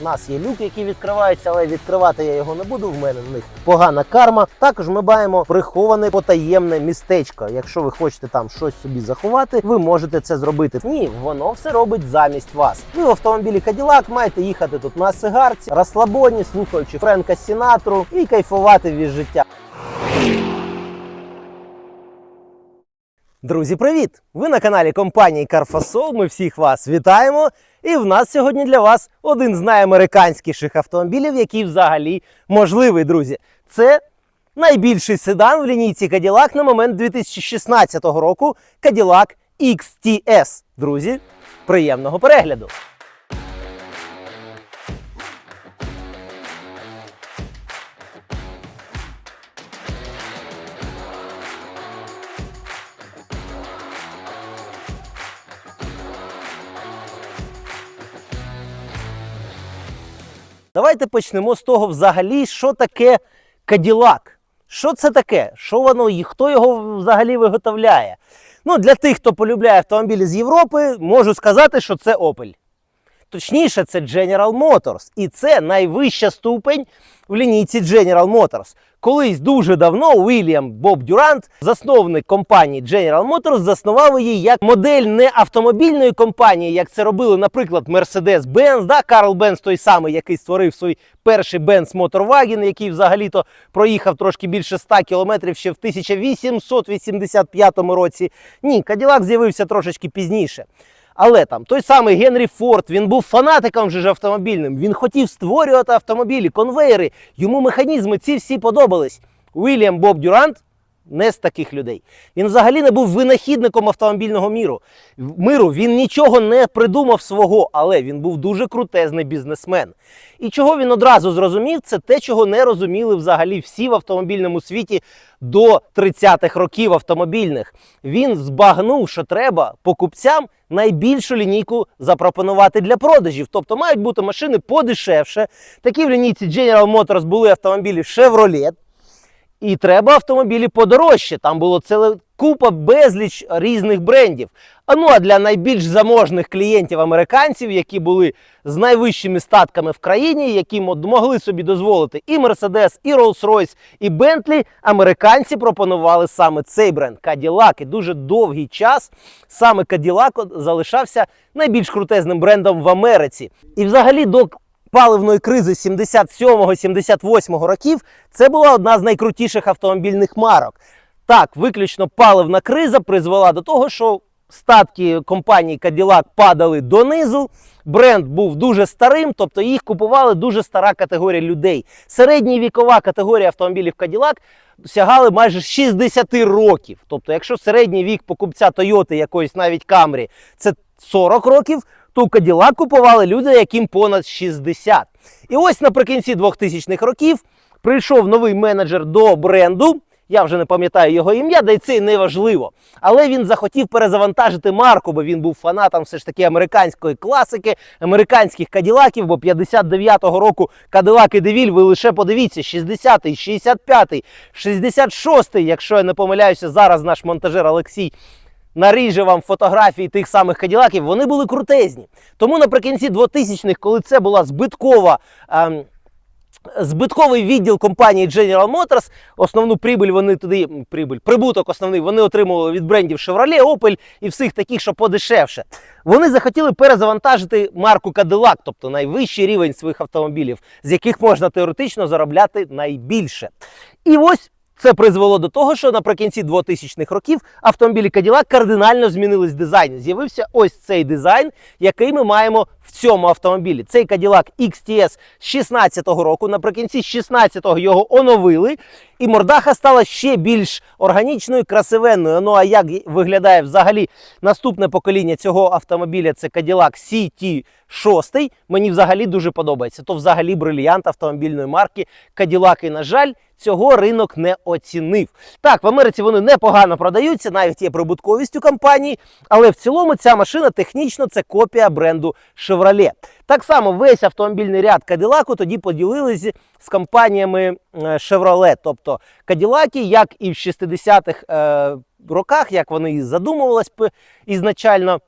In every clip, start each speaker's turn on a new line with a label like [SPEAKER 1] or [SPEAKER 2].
[SPEAKER 1] У нас є люк, який відкривається, але відкривати я його не буду. В мене в них погана карма. Також ми маємо приховане потаємне містечко. Якщо ви хочете там щось собі заховати, ви можете це зробити. Ні, воно все робить замість вас. Ви в автомобілі Cadillac маєте їхати тут на сигарці, розслабоні, слухаючи Френка Сінатру і кайфувати від життя. Друзі, привіт! Ви на каналі компанії Carfasol. Ми всіх вас вітаємо. І в нас сьогодні для вас один з найамериканськіших автомобілів, який взагалі можливий, друзі. Це найбільший седан в лінійці Cadillac на момент 2016 року Cadillac XTS. Друзі, приємного перегляду! Давайте почнемо з того, взагалі, що таке Каділак. Що це таке? Що воно і хто його взагалі виготовляє? Ну, для тих, хто полюбляє автомобілі з Європи, можу сказати, що це Opel. Точніше, це General Motors. І це найвища ступень в лінійці General Motors. Колись дуже давно Уільям Боб Дюрант, засновник компанії General Motors, заснував її як модель не автомобільної компанії, як це робили, наприклад, Mercedes-Benz, да, Карл Бенц той самий, який створив свій перший Benz Motorwagen, який взагалі-то проїхав трошки більше 100 кілометрів ще в 1885 році. Ні, Cadillac з'явився трошечки пізніше. Але там той самий Генрі Форд, він був фанатиком же ж автомобільним. Він хотів створювати автомобілі, конвейери. Йому механізми ці всі подобались. Уільям Боб Дюрант не з таких людей. Він взагалі не був винахідником автомобільного міру. Миру він нічого не придумав свого, але він був дуже крутезний бізнесмен. І чого він одразу зрозумів, це те, чого не розуміли взагалі всі в автомобільному світі до 30-х років автомобільних. Він збагнув, що треба покупцям найбільшу лінійку запропонувати для продажів. Тобто мають бути машини подешевше. Такі в лінійці General Motors були автомобілі Chevrolet. І треба автомобілі подорожче. Там було ціле купа безліч різних брендів. А ну а для найбільш заможних клієнтів американців, які були з найвищими статками в країні, які могли собі дозволити і Mercedes, і Rolls-Royce, і Bentley, американці пропонували саме цей бренд Cadillac. І дуже довгий час саме Cadillac залишався найбільш крутезним брендом в Америці. І взагалі до паливної кризи 77-78 років це була одна з найкрутіших автомобільних марок. Так, виключно паливна криза призвела до того, що статки компанії Cadillac падали донизу. Бренд був дуже старим, тобто їх купували дуже стара категорія людей. Середня вікова категорія автомобілів Cadillac сягали майже 60 років. Тобто, якщо середній вік покупця Toyota якоїсь навіть Camry це 40 років, то Cadillac купували люди, яким понад 60. І ось наприкінці 2000-х років прийшов новий менеджер до бренду. Я вже не пам'ятаю його ім'я, да й це не важливо. Але він захотів перезавантажити марку, бо він був фанатом все ж таки американської класики, американських каділаків, бо 59-го року Кадилак і Девіль, ви лише подивіться, 60-й, 65-й, 66-й, якщо я не помиляюся, зараз наш монтажер Олексій наріже вам фотографії тих самих каділаків, вони були крутезні. Тому наприкінці 2000-х, коли це була збиткова. ем, Збитковий відділ компанії General Motors, основну прибуль вони туди, прибуль, прибуток основний вони отримували від брендів Chevrolet, Opel і всіх таких, що подешевше. Вони захотіли перезавантажити марку Cadillac, тобто найвищий рівень своїх автомобілів, з яких можна теоретично заробляти найбільше. І ось це призвело до того, що наприкінці 2000-х років автомобілі Cadillac кардинально змінились дизайн. З'явився ось цей дизайн, який ми маємо в цьому автомобілі. Цей Cadillac XTS 16-го року. Наприкінці 16-го його оновили, і мордаха стала ще більш органічною, красивенною. Ну а як виглядає взагалі наступне покоління цього автомобіля? Це Cadillac CT6. Мені взагалі дуже подобається. То взагалі брильянт автомобільної марки Cadillac. І, на жаль, цього ринок не оцінив. Так, в Америці вони непогано продаються, навіть є прибутковість у компанії, але в цілому ця машина технічно це копія бренду Chevrolet. Так само весь автомобільний ряд Cadillac тоді поділились з компаніями е, Chevrolet. Тобто Cadillac, як і в 60-х е, роках, як вони і задумувались п- ізначально,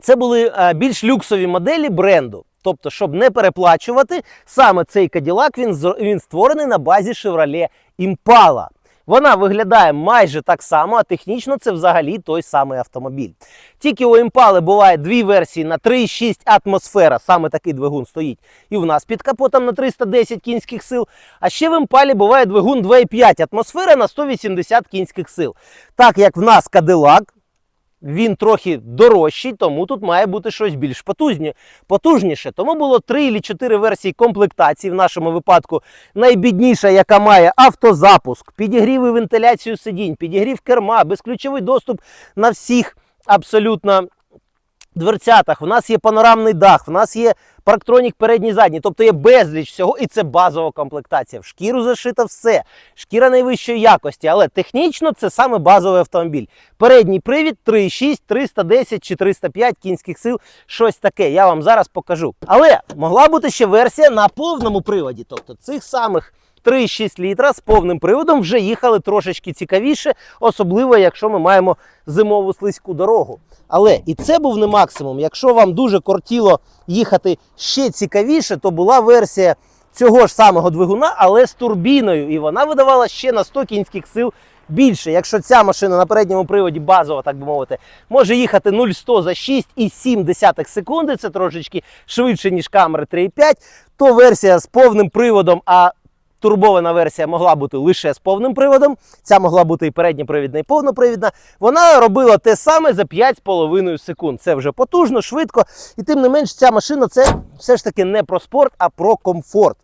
[SPEAKER 1] це були е, більш люксові моделі бренду. Тобто, щоб не переплачувати, саме цей Cadillac він, він створений на базі Chevrolet Impala. Вона виглядає майже так само, а технічно це взагалі той самий автомобіль. Тільки у Impala буває дві версії на 3,6 атмосфера, саме такий двигун стоїть. І в нас під капотом на 310 кінських сил. А ще в Impala буває двигун 2,5 атмосфера на 180 кінських сил. Так як в нас Cadillac, він трохи дорожчий, тому тут має бути щось більш потужні, потужніше. Тому було 3 чи 4 версії комплектації. В нашому випадку найбідніша, яка має автозапуск, підігрів і вентиляцію сидінь, підігрів керма, безключовий доступ на всіх абсолютно дверцятах. У нас є панорамний дах, в нас є парктронік передній задній, тобто є безліч всього, і це базова комплектація. В шкіру зашито все. Шкіра найвищої якості, але технічно це саме базовий автомобіль. Передній привід 3,6, 310 чи 305 кінських сил, щось таке. Я вам зараз покажу. Але могла бути ще версія на повному приводі, тобто цих самих. 3,6 літра з повним приводом вже їхали трошечки цікавіше, особливо якщо ми маємо зимову слизьку дорогу. Але і це був не максимум. Якщо вам дуже кортіло їхати ще цікавіше, то була версія цього ж самого двигуна, але з турбіною. І вона видавала ще на 100 кінських сил більше. Якщо ця машина на передньому приводі базова, так би мовити, може їхати 0-100 за 6,7 секунди, це трошечки швидше, ніж камери 3,5, то версія з повним приводом, а турбована версія могла бути лише з повним приводом. Ця могла бути і передньопривідна, і повнопривідна. Вона робила те саме за 5,5 секунд. Це вже потужно, швидко. І тим не менш, ця машина це все ж таки не про спорт, а про комфорт.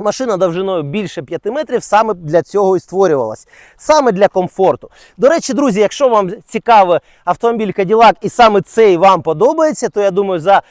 [SPEAKER 1] Машина довжиною більше 5 метрів саме для цього і створювалась, саме для комфорту. До речі, друзі, якщо вам цікавий автомобіль Cadillac і саме цей вам подобається, то я думаю, за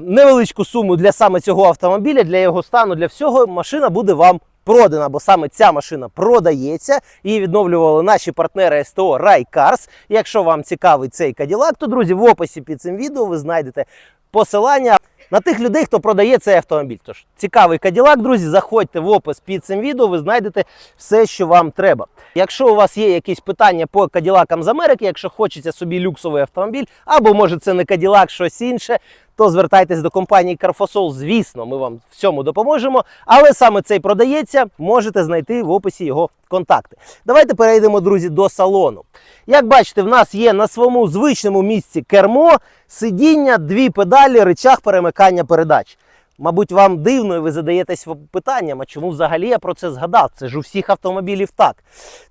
[SPEAKER 1] невеличку суму для саме цього автомобіля, для його стану, для всього, машина буде вам продана, бо саме ця машина продається. Її відновлювали наші партнери СТО Райкарс. Якщо вам цікавий цей каділак, то друзі, в описі під цим відео ви знайдете посилання на тих людей, хто продає цей автомобіль. Тож цікавий Cadillac, друзі, заходьте в опис під цим відео, ви знайдете все, що вам треба. Якщо у вас є якісь питання по Каділакам з Америки, якщо хочеться собі люксовий автомобіль, або може це не Cadillac, щось інше, то звертайтесь до компанії Carfosol. Звісно, ми вам в цьому допоможемо. Але саме цей продається, можете знайти в описі його контакти. Давайте перейдемо, друзі, до салону. Як бачите, в нас є на своєму звичному місці кермо, сидіння, дві педалі, рычаг перемикання передач. Мабуть, вам дивно, і ви задаєтесь питанням, а чому взагалі я про це згадав? Це ж у всіх автомобілів так.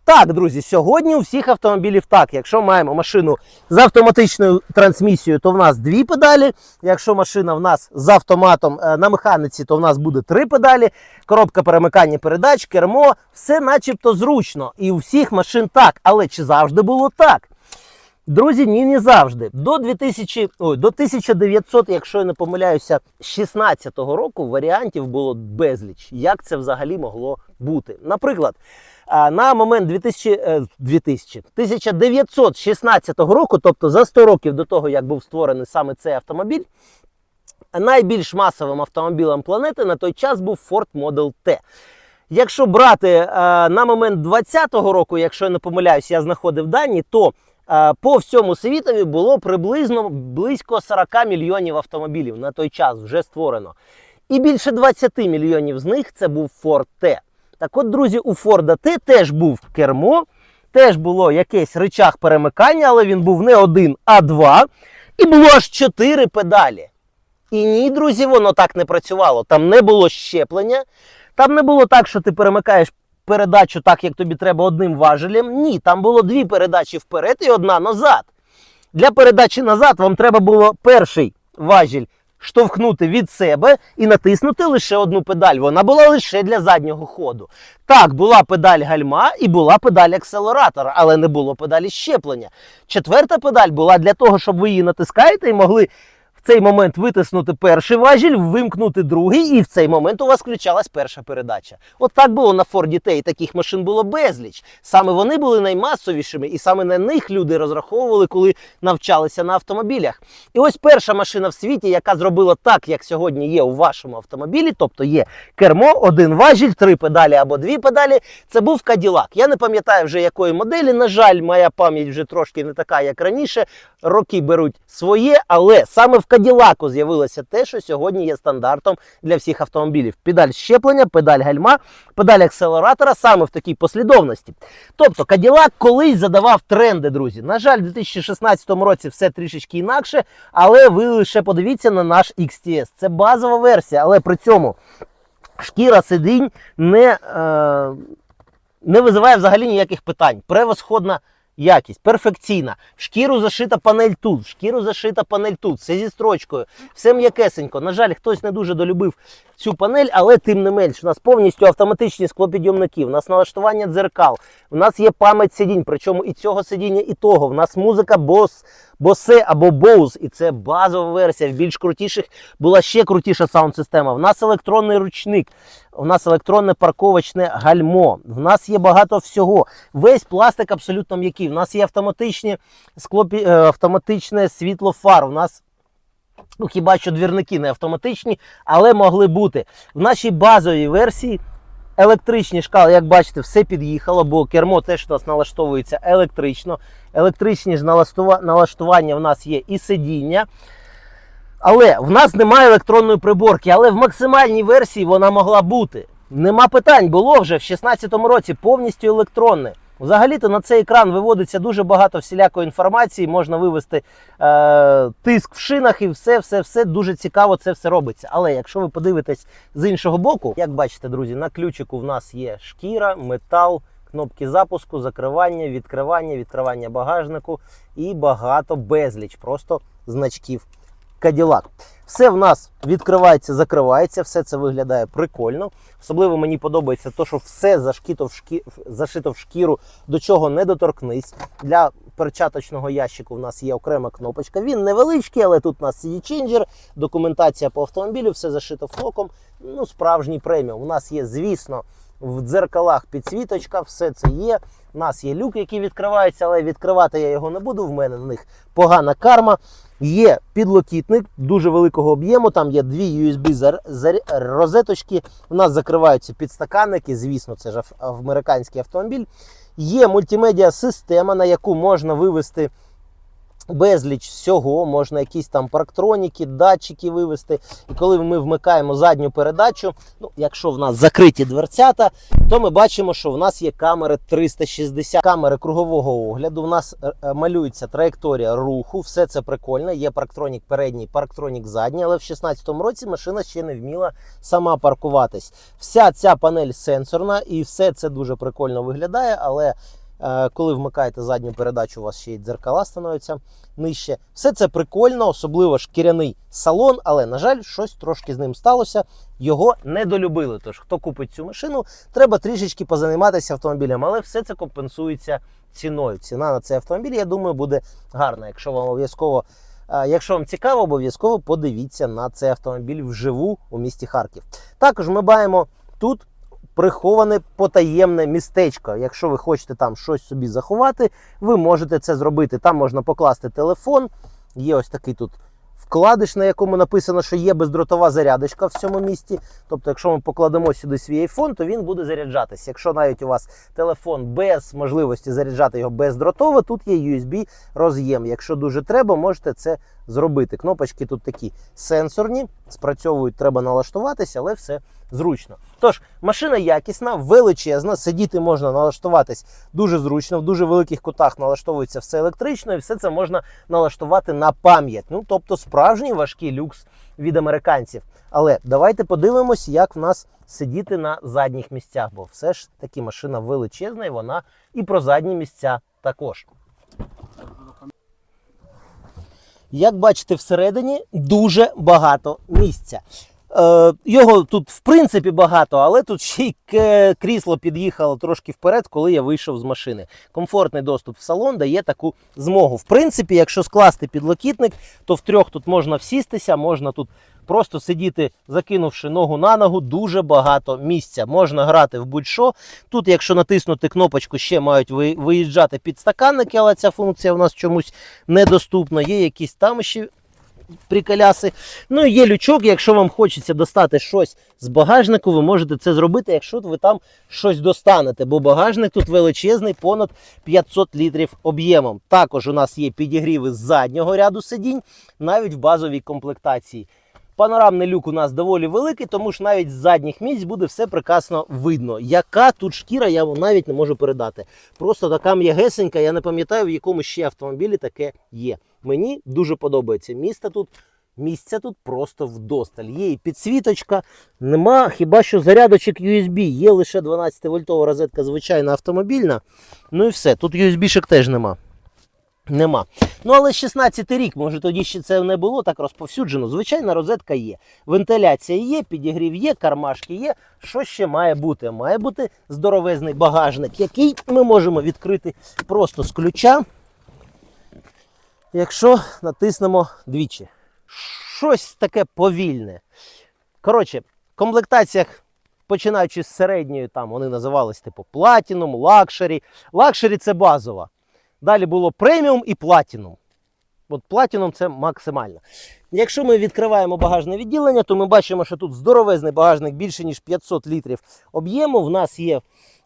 [SPEAKER 1] Так, друзі, сьогодні у всіх автомобілів так. Якщо маємо машину з автоматичною трансмісією, то в нас дві педалі. Якщо машина в нас з автоматом е, на механіці, то в нас буде три педалі, коробка перемикання передач, кермо, все начебто зручно. І у всіх машин так. Але чи завжди було так? Друзі, ні, не завжди. До 2000, ой, до 1900, якщо я не помиляюся, 16-го року варіантів було безліч. Як це взагалі могло бути? Наприклад, на момент 2000, е, 2000, 1916 року, тобто за 100 років до того, як був створений саме цей автомобіль, найбільш масовим автомобілем планети на той час був Ford Model T. Якщо брати е, на момент 20-го року, якщо я не помиляюсь, я знаходив дані, то по всьому світові було приблизно близько 40 мільйонів автомобілів на той час вже створено. І більше 20 мільйонів з них це був Ford T. Так от, друзі, у Ford T теж був кермо, теж було якийсь рычаг перемикання, але він був не один, а два. І було аж чотири педалі. І ні, друзі, воно так не працювало. Там не було щеплення, там не було так, що ти перемикаєш передачу так, як тобі треба одним важелем. Ні, там було дві передачі вперед і одна назад. Для передачі назад вам треба було перший важіль штовхнути від себе і натиснути лише одну педаль. Вона була лише для заднього ходу. Так, була педаль гальма і була педаль акселератора, але не було педалі щеплення. Четверта педаль була для того, щоб ви її натискаєте і могли цей момент витиснути перший важіль, вимкнути другий, і в цей момент у вас включалась перша передача. От так було на Ford і таких машин було безліч. Саме вони були наймасовішими, і саме на них люди розраховували, коли навчалися на автомобілях. І ось перша машина в світі, яка зробила так, як сьогодні є у вашому автомобілі, тобто є кермо, один важіль, три педалі або дві педалі. Це був Cadillac. Я не пам'ятаю вже якої моделі. На жаль, моя пам'ять вже трошки не така, як раніше. Роки беруть своє, але саме в Каділаку з'явилося те, що сьогодні є стандартом для всіх автомобілів. Педаль щеплення, педаль гальма, педаль акселератора саме в такій послідовності. Тобто Каділак колись задавав тренди, друзі. На жаль, у 2016 році все трішечки інакше, але ви лише подивіться на наш XTS. Це базова версія, але при цьому шкіра сидінь не, е, не визиває взагалі ніяких питань. Превосходна якість, перфекційна. В шкіру зашита панель тут, в шкіру зашита панель тут, все зі строчкою, все м'якесенько. На жаль, хтось не дуже долюбив цю панель, але тим не менш, у нас повністю автоматичні склопідйомники, у нас налаштування дзеркал, у нас є пам'ять сидінь, причому і цього сидіння, і того. У нас музика Bose, Bose або Bose, і це базова версія. В більш крутіших була ще крутіша саунд-система. У нас електронний ручник, у нас електронне парковочне гальмо. В нас є багато всього. Весь пластик абсолютно м'який. У нас є автоматичні склопі, е, автоматичне світло фар. У нас Ну, хіба що двірники не автоматичні, але могли бути. В нашій базовій версії електричні шкали, як бачите, все під'їхало, бо кермо теж у нас налаштовується електрично. Електричні ж налаштування в нас є і сидіння. Але в нас немає електронної приборки, але в максимальній версії вона могла бути. Нема питань, було вже в 2016 році повністю електронне. Взагалі-то на цей екран виводиться дуже багато всілякої інформації, можна вивести е, тиск в шинах і все, все, все дуже цікаво це все робиться. Але якщо ви подивитесь з іншого боку, як бачите, друзі, на ключику в нас є шкіра, метал, кнопки запуску, закривання, відкривання, відкривання багажнику і багато безліч просто значків Cadillac. Все в нас відкривається, закривається, все це виглядає прикольно. Особливо мені подобається те, що все зашкіто в шкі... зашито в шкіру, до чого не доторкнись. Для перчаточного ящику в нас є окрема кнопочка. Він невеличкий, але тут у нас CD Changer, документація по автомобілю, все зашито флоком. Ну, справжній преміум. У нас є, звісно, в дзеркалах підсвіточка, все це є. У нас є люк, який відкривається, але відкривати я його не буду. В мене на них погана карма. Є підлокітник дуже великого об'єму. Там є дві USB розеточки. У нас закриваються підстаканники. Звісно, це ж американський автомобіль. Є мультимедіа система, на яку можна вивести безліч всього. Можна якісь там парктроніки, датчики вивести. І коли ми вмикаємо задню передачу, ну, якщо в нас закриті дверцята, то ми бачимо, що в нас є камери 360, камери кругового огляду. У нас е, е, малюється траєкторія руху, все це прикольно. Є парктронік передній, парктронік задній, але в 2016 році машина ще не вміла сама паркуватись. Вся ця панель сенсорна і все це дуже прикольно виглядає, але. Е, Коли вмикаєте задню передачу, у вас ще й дзеркала становляться нижче. Все це прикольно, особливо шкіряний салон, але, на жаль, щось трошки з ним сталося. Його не долюбили. Тож, хто купить цю машину, треба трішечки позайматися автомобілем, але все це компенсується ціною. Ціна на цей автомобіль, я думаю, буде гарна. Якщо вам обов'язково, е, якщо вам цікаво, обов'язково подивіться на цей автомобіль вживу у місті Харків. Також ми маємо тут. Приховане потаємне містечко. Якщо ви хочете там щось собі заховати, ви можете це зробити. Там можна покласти телефон. Є ось такий тут вкладиш, на якому написано, що є бездротова зарядочка в цьому місті. Тобто, якщо ми покладемо сюди свій iPhone, то він буде заряджатись. Якщо навіть у вас телефон без можливості заряджати його бездротово, тут є USB роз'єм. Якщо дуже треба, можете це зробити. Кнопочки тут такі сенсорні, спрацьовують, треба налаштуватися, але все зручно. Тож, машина якісна, величезна, сидіти можна налаштуватись дуже зручно, в дуже великих кутах налаштовується все електрично, і все це можна налаштувати на пам'ять. Ну, тобто справжній важкий люкс від американців. Але давайте подивимось, як в нас сидіти на задніх місцях, бо все ж таки машина величезна, і вона і про задні місця також. Як бачите, всередині дуже багато місця. Е, його тут в принципі багато, але тут ще й крісло під'їхало трошки вперед, коли я вийшов з машини. Комфортний доступ в салон дає таку змогу. В принципі, якщо скласти підлокітник, то в трьох тут можна всістися, можна тут просто сидіти, закинувши ногу на ногу, дуже багато місця. Можна грати в будь-що. Тут, якщо натиснути кнопочку, ще мають ви- виїжджати підстаканники, але ця функція в нас чомусь недоступна. Є якісь там ще приколяси. Ну і є лючок, якщо вам хочеться достати щось з багажнику, ви можете це зробити, якщо ви там щось достанете, бо багажник тут величезний, понад 500 літрів об'ємом. Також у нас є підігріви з заднього ряду сидінь, навіть в базовій комплектації. Панорамний люк у нас доволі великий, тому що навіть з задніх місць буде все прекрасно видно. Яка тут шкіра, я вам навіть не можу передати. Просто така м'ягесенька, я не пам'ятаю, в якому ще автомобілі таке є. Мені дуже подобається. Місце тут, місця тут просто вдосталь. Є і підсвіточка, нема хіба що зарядочок USB, є лише 12 вольтова розетка, звичайна автомобільна. Ну і все. Тут USB-шек теж нема. Нема. Ну, але 16 рік, може тоді ще це не було так розповсюджено. Звичайна розетка є. Вентиляція є, підігрів є, кармашки є. Що ще має бути? Має бути здоровезний багажник, який ми можемо відкрити просто з ключа, якщо натиснемо двічі. Щось таке повільне. Коротше, в комплектаціях, починаючи з середньої, там вони називались типу Platinum, Luxury. Luxury це базова. Далі було преміум і платінум. От платінум це максимально. Якщо ми відкриваємо багажне відділення, то ми бачимо, що тут здоровезний багажник більше, ніж 500 літрів об'єму. В нас є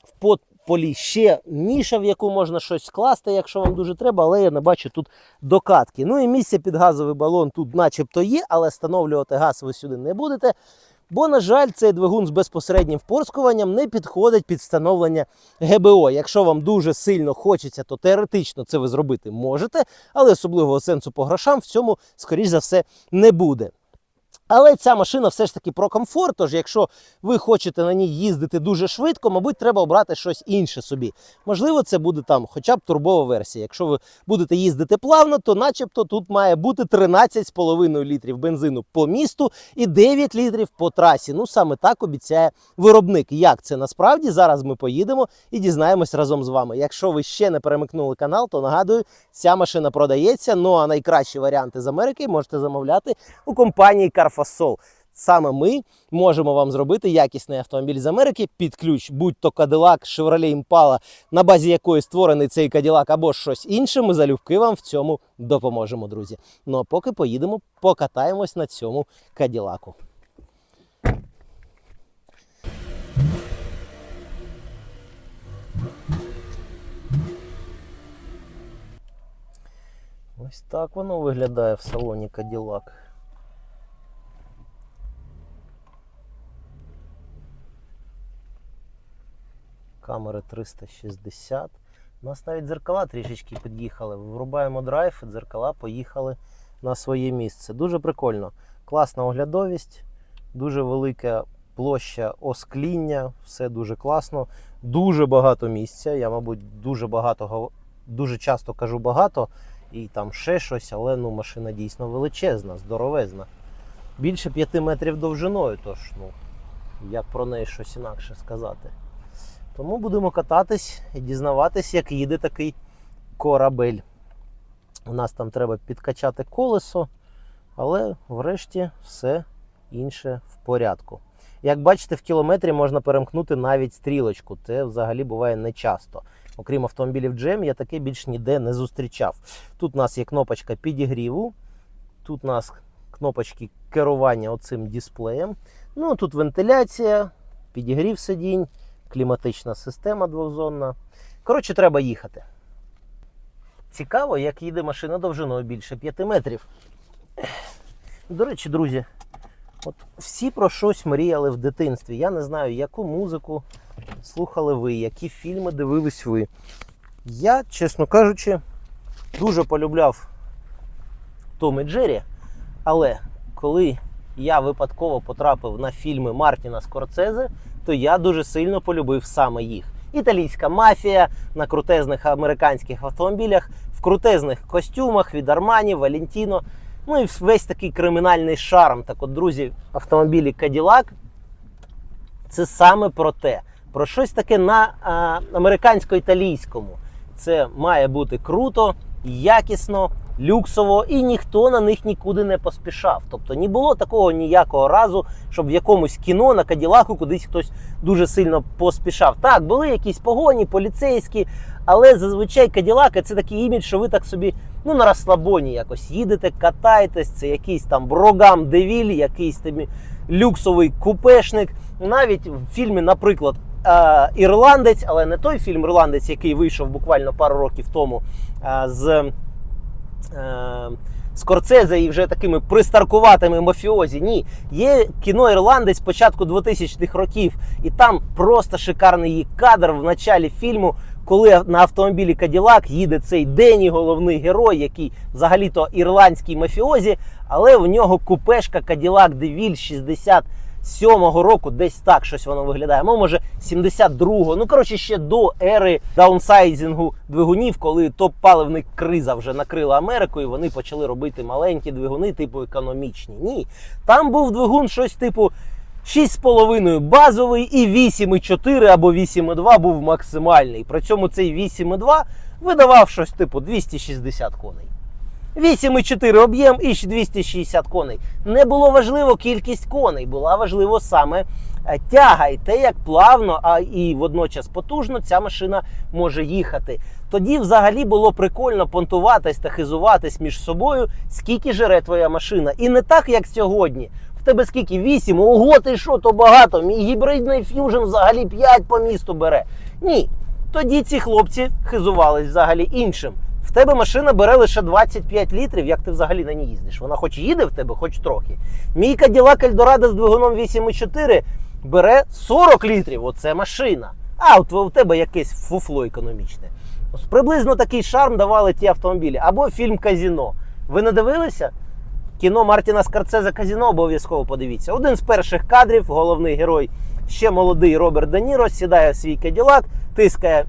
[SPEAKER 1] в подполі ще ніша, в яку можна щось скласти, якщо вам дуже треба, але я не бачу тут докатки. Ну і місце під газовий балон тут начебто є, але встановлювати газ ви сюди не будете. Бо, на жаль, цей двигун з безпосереднім впорскуванням не підходить під встановлення ГБО. Якщо вам дуже сильно хочеться, то теоретично це ви зробити можете, але особливого сенсу по грошам в цьому, скоріш за все, не буде. Але ця машина все ж таки про комфорт. Тож, якщо ви хочете на ній їздити дуже швидко, мабуть, треба обрати щось інше собі. Можливо, це буде там хоча б турбова версія. Якщо ви будете їздити плавно, то начебто тут має бути 13,5 літрів бензину по місту і 9 літрів по трасі. Ну саме так обіцяє виробник. Як це насправді зараз ми поїдемо і дізнаємось разом з вами. Якщо ви ще не перемикнули канал, то нагадую, ця машина продається. Ну а найкращі варіанти з Америки можете замовляти у компанії Carfasol. Саме ми можемо вам зробити якісний автомобіль з Америки під ключ, будь-то Cadillac, Chevrolet Impala, на базі якої створений цей Cadillac або щось інше. Ми залюбки вам в цьому допоможемо, друзі. Ну а поки поїдемо, покатаємось на цьому Каділаку. Ось так воно виглядає в салоні Cadillac. Камери 360. У нас навіть дзеркала трішечки під'їхали. Врубаємо драйв, і дзеркала поїхали на своє місце. Дуже прикольно. Класна оглядовість, дуже велика площа оскління, все дуже класно, дуже багато місця. Я, мабуть, дуже багато дуже часто кажу багато і там ще щось, але ну, машина дійсно величезна, здоровезна. Більше 5 метрів довжиною, тож ну, як про неї щось інакше сказати. Тому будемо кататись і дізнаватись, як їде такий корабель. У нас там треба підкачати колесо, але врешті все інше в порядку. Як бачите, в кілометрі можна перемкнути навіть стрілочку. Це взагалі буває не часто. Окрім автомобілів GM, я таке більш ніде не зустрічав. Тут у нас є кнопочка підігріву, тут у нас кнопочки керування оцим дисплеєм. Ну, тут вентиляція, підігрів сидінь, кліматична система двохзонна. Коротше, треба їхати. Цікаво, як їде машина довжиною більше 5 метрів. До речі, друзі, от всі про щось мріяли в дитинстві. Я не знаю, яку музику слухали ви, які фільми дивились ви. Я, чесно кажучи, дуже полюбляв Том і Джері, але коли я випадково потрапив на фільми Мартіна Скорцезе, то я дуже сильно полюбив саме їх. Італійська мафія на крутезних американських автомобілях, в крутезних костюмах від Армані, Валентіно. Ну і весь такий кримінальний шарм. Так от, друзі, автомобілі Cadillac це саме про те, про щось таке на американсько-італійському. Це має бути круто, якісно, люксово, і ніхто на них нікуди не поспішав. Тобто не було такого ніякого разу, щоб в якомусь кіно на Каділаку кудись хтось дуже сильно поспішав. Так, були якісь погоні, поліцейські, але зазвичай Каділаки це такий імідж, що ви так собі ну, на розслабоні якось їдете, катаєтесь, це якийсь там Брогам Девіль, якийсь там люксовий купешник. Навіть в фільмі, наприклад, е, Ірландець, але не той фільм Ірландець, який вийшов буквально пару років тому з. Е, Скорцезе і вже такими пристаркуватими мафіозі. Ні, є кіно Ірландець початку 2000-х років, і там просто шикарний її кадр в началі фільму, коли на автомобілі Каділак їде цей Дені, головний герой, який взагалі-то ірландський мафіозі, але в нього купешка Каділак Девіль 67-го року, десь так щось воно виглядає. Ну, може, 72-го. Ну, коротше, ще до ери даунсайзінгу двигунів, коли топ-паливна криза вже накрила Америку, і вони почали робити маленькі двигуни, типу економічні. Ні. Там був двигун щось типу. 6,5 базовий і 8,4 або 8,2 був максимальний. При цьому цей 8,2 видавав щось типу 260 коней. 8,4 об'єм і 260 коней. Не було важливо кількість коней, була важливо саме е, тяга і те, як плавно, а і водночас потужно ця машина може їхати. Тоді взагалі було прикольно понтуватись та хизуватись між собою, скільки жере твоя машина. І не так, як сьогодні. В тебе скільки? 8, ого, ти що, то багато. Мій гібридний ф'южн взагалі 5 по місту бере. Ні. Тоді ці хлопці хизувались взагалі іншим. В тебе машина бере лише 25 літрів, як ти взагалі на ній їздиш. Вона хоч їде в тебе, хоч трохи. Мій Cadillac Eldorado з двигуном 8,4 бере 40 літрів. Оце машина. А от у тебе якесь фуфло економічне. Ось приблизно такий шарм давали ті автомобілі. Або фільм Казіно. Ви не дивилися? Кіно Мартіна Скорцезе Казіно обов'язково подивіться. Один з перших кадрів, головний герой, ще молодий Роберт Де Ніро, сідає в свій каділак, тискає,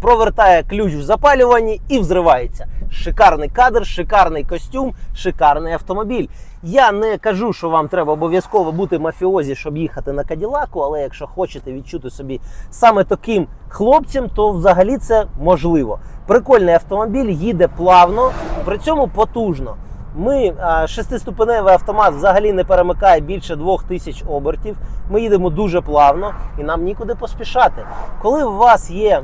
[SPEAKER 1] провертає ключ в запалюванні і взривається. Шикарний кадр, шикарний костюм, шикарний автомобіль. Я не кажу, що вам треба обов'язково бути мафіозі, щоб їхати на каділаку, але якщо хочете відчути собі саме таким хлопцем, то взагалі це можливо. Прикольний автомобіль, їде плавно, при цьому потужно. Ми шестиступеневий автомат взагалі не перемикає більше 2000 обертів. Ми їдемо дуже плавно і нам нікуди поспішати. Коли у вас є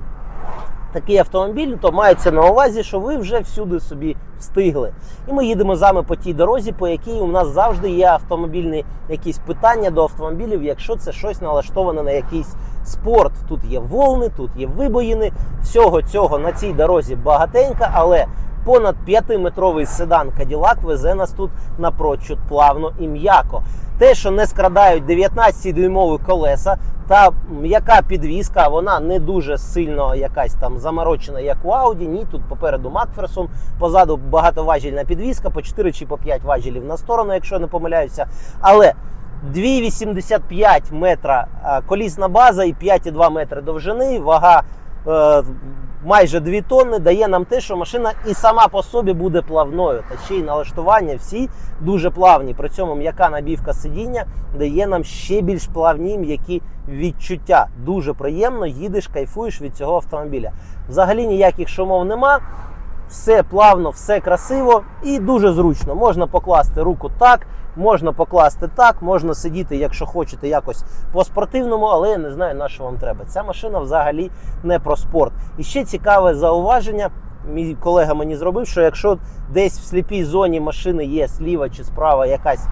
[SPEAKER 1] такий автомобіль, то мається на увазі, що ви вже всюди собі встигли. І ми їдемо з вами по тій дорозі, по якій у нас завжди є автомобільні якісь питання до автомобілів, якщо це щось налаштоване на якийсь спорт. Тут є волни, тут є вибоїни. Всього цього на цій дорозі багатенько, але понад 5-метровий седан Cadillac везе нас тут напрочуд плавно і м'яко. Те, що не скрадають 19-дюймові колеса, та м'яка підвізка, вона не дуже сильно якась там заморочена, як у Audi. Ні, тут попереду Макферсон, позаду багатоважільна підвізка, по 4 чи по 5 важелів на сторону, якщо я не помиляюся. Але 2,85 метра е, колісна база і 5,2 метри довжини, вага е, майже 2 тонни дає нам те, що машина і сама по собі буде плавною. Та ще й налаштування всі дуже плавні. При цьому м'яка набівка сидіння дає нам ще більш плавні м'які відчуття. Дуже приємно їдеш, кайфуєш від цього автомобіля. Взагалі ніяких шумов нема. Все плавно, все красиво і дуже зручно. Можна покласти руку так, можна покласти так, можна сидіти, якщо хочете, якось по-спортивному, але я не знаю, на що вам треба. Ця машина взагалі не про спорт. І ще цікаве зауваження. Мій колега мені зробив, що якщо десь в сліпій зоні машини є зліва чи справа якась е,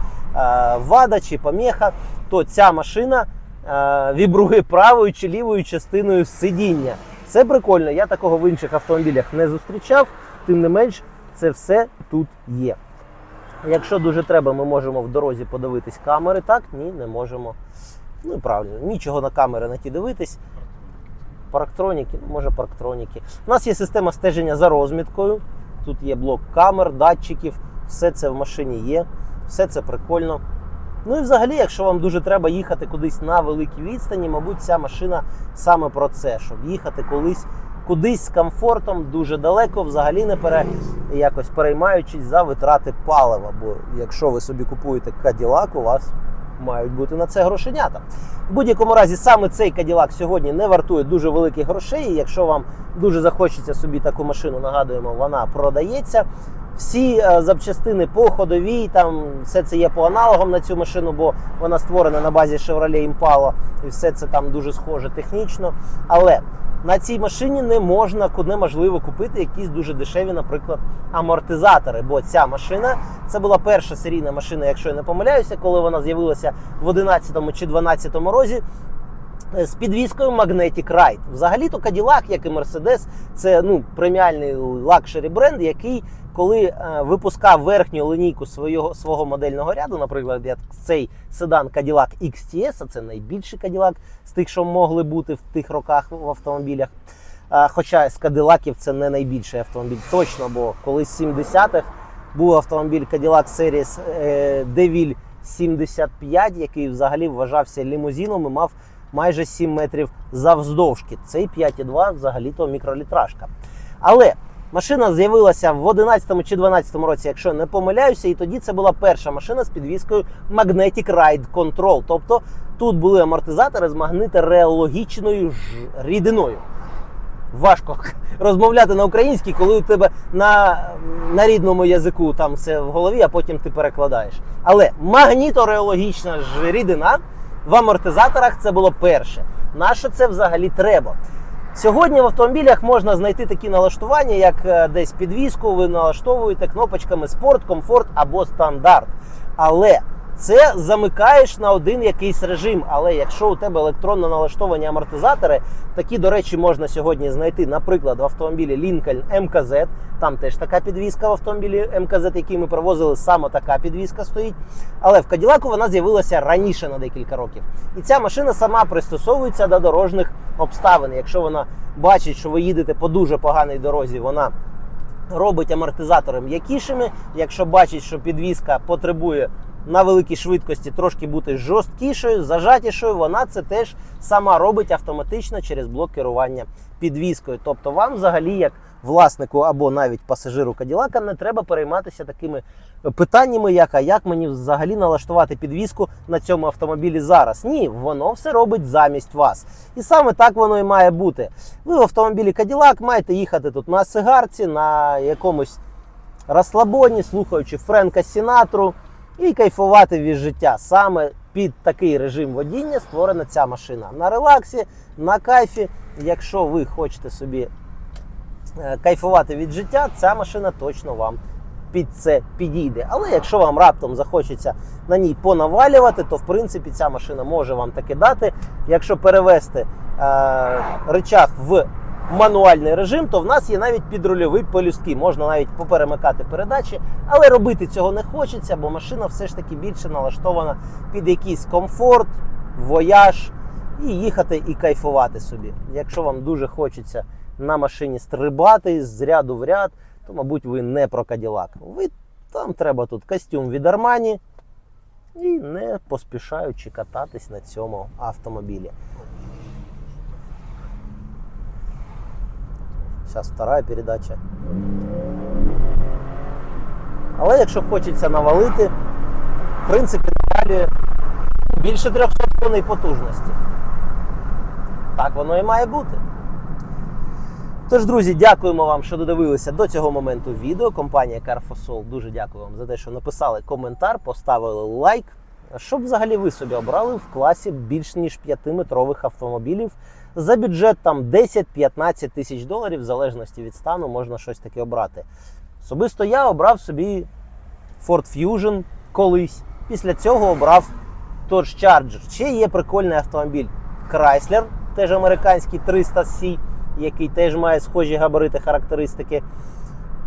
[SPEAKER 1] вада чи помеха, то ця машина е, вібрує правою чи лівою частиною сидіння. Це прикольно. Я такого в інших автомобілях не зустрічав. Тим не менш, це все тут є. Якщо дуже треба, ми можемо в дорозі подивитись камери. Так, ні, не можемо. Ну і правильно, нічого на камери не ті дивитись. Парктроніки, ну, може парктроніки. У нас є система стеження за розміткою. Тут є блок камер, датчиків, все це в машині є, все це прикольно. Ну і взагалі, якщо вам дуже треба їхати кудись на великій відстані, мабуть, ця машина саме про це, щоб їхати колись кудись з комфортом дуже далеко, взагалі не пере, якось переймаючись за витрати палива. Бо якщо ви собі купуєте Cadillac, у вас мають бути на це грошенята. В будь-якому разі, саме цей Cadillac сьогодні не вартує дуже великих грошей. І якщо вам дуже захочеться собі таку машину, нагадуємо, вона продається. Всі е, запчастини по ходовій, там все це є по аналогам на цю машину, бо вона створена на базі Chevrolet Impala, і все це там дуже схоже технічно. Але на цій машині не можна неможливо купити якісь дуже дешеві, наприклад, амортизатори. Бо ця машина це була перша серійна машина, якщо я не помиляюся, коли вона з'явилася в 11 чи 12 розі. Е, З підвіскою Magnetic Ride. Взагалі-то Cadillac, як і Mercedes, це ну, преміальний лакшері бренд, який, коли е, випускав верхню линійку свого, свого модельного ряду, наприклад, як цей седан Cadillac XTS, а це найбільший Cadillac з тих, що могли бути в тих роках в автомобілях. Е, Хоча з Кадилаків це не найбільший автомобіль, точно, бо колись в 70-х був автомобіль Cadillac Series е, DeVille 75, який взагалі вважався лімузином і мав майже 7 метрів завздовжки. Цей 5,2 взагалі-то мікролітражка. Але машина з'явилася в 11 чи 12 році, якщо не помиляюся, і тоді це була перша машина з підвіскою Magnetic Ride Control. Тобто тут були амортизатори з магнитореологічною ж- рідиною. Важко розмовляти на українській, коли у тебе на, на рідному язику там все в голові, а потім ти перекладаєш. Але магнітореологічна ж рідина в амортизаторах це було перше. Нащо це взагалі треба? Сьогодні в автомобілях можна знайти такі налаштування, як е, десь підвіску, ви налаштовуєте кнопочками спорт, комфорт або стандарт. Але це замикаєш на один якийсь режим. Але якщо у тебе електронно налаштовані амортизатори, такі, до речі, можна сьогодні знайти, наприклад, в автомобілі Lincoln MKZ. Там теж така підвізка в автомобілі МКЗ, який ми привозили, саме така підвізка стоїть. Але в Каділаку вона з'явилася раніше на декілька років. І ця машина сама пристосовується до дорожніх обставин. Якщо вона бачить, що ви їдете по дуже поганій дорозі, вона робить амортизатори м'якішими. Якщо бачить, що підвізка потребує на великій швидкості трошки бути жорсткішою, зажатішою, вона це теж сама робить автоматично через блок керування підвіскою. Тобто вам взагалі, як власнику або навіть пасажиру Каділака, не треба перейматися такими питаннями, як а як мені взагалі налаштувати підвіску на цьому автомобілі зараз. Ні, воно все робить замість вас. І саме так воно і має бути. Ви в автомобілі Каділак маєте їхати тут на сигарці, на якомусь розслабоні, слухаючи Френка Сінатру і кайфувати від життя. Саме під такий режим водіння створена ця машина. На релаксі, на кайфі. Якщо ви хочете собі е, кайфувати від життя, ця машина точно вам під це підійде. Але якщо вам раптом захочеться на ній понавалювати, то в принципі ця машина може вам таки дати. Якщо перевести е, речах в мануальний режим, то в нас є навіть підрульові полюстки. Можна навіть поперемикати передачі, але робити цього не хочеться, бо машина все ж таки більше налаштована під якийсь комфорт, вояж і їхати і кайфувати собі. Якщо вам дуже хочеться на машині стрибати з ряду в ряд, то, мабуть, ви не про Каділак. Ви там треба тут костюм від Армані і не поспішаючи кататись на цьому автомобілі. Зараз вторая передача. Але якщо хочеться навалити, в принципі, навалює більше 300 коней потужності. Так воно і має бути. Тож, друзі, дякуємо вам, що додивилися до цього моменту відео. Компанія Carfosol дуже дякую вам за те, що написали коментар, поставили лайк. Щоб взагалі ви собі обрали в класі більш ніж 5-метрових автомобілів за бюджет там 10-15 тисяч доларів, в залежності від стану, можна щось таке обрати. Особисто я обрав собі Ford Fusion колись. Після цього обрав Dodge Charger. Ще є прикольний автомобіль Chrysler, теж американський 300C, який теж має схожі габарити, характеристики.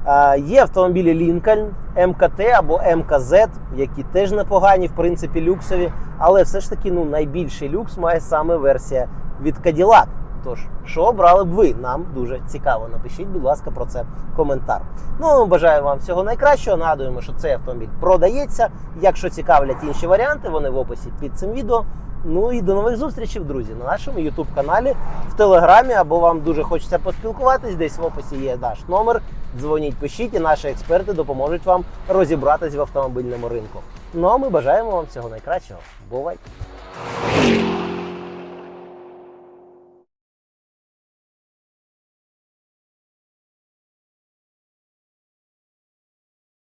[SPEAKER 1] Е, Є автомобілі Lincoln, МКТ або МКЗ, які теж непогані, в принципі, люксові. Але все ж таки ну, найбільший люкс має саме версія від Cadillac. Тож, що обрали б ви? Нам дуже цікаво. Напишіть, будь ласка, про це коментар. Ну, бажаю вам всього найкращого. Нагадуємо, що цей автомобіль продається. Якщо цікавлять інші варіанти, вони в описі під цим відео. Ну і до нових зустрічей, друзі, на нашому YouTube каналі, в Телеграмі, або вам дуже хочеться поспілкуватись. Десь в описі є наш номер. Дзвоніть, пишіть, і наші експерти допоможуть вам розібратись в автомобільному ринку. Ну а ми бажаємо вам всього найкращого. Бувайте!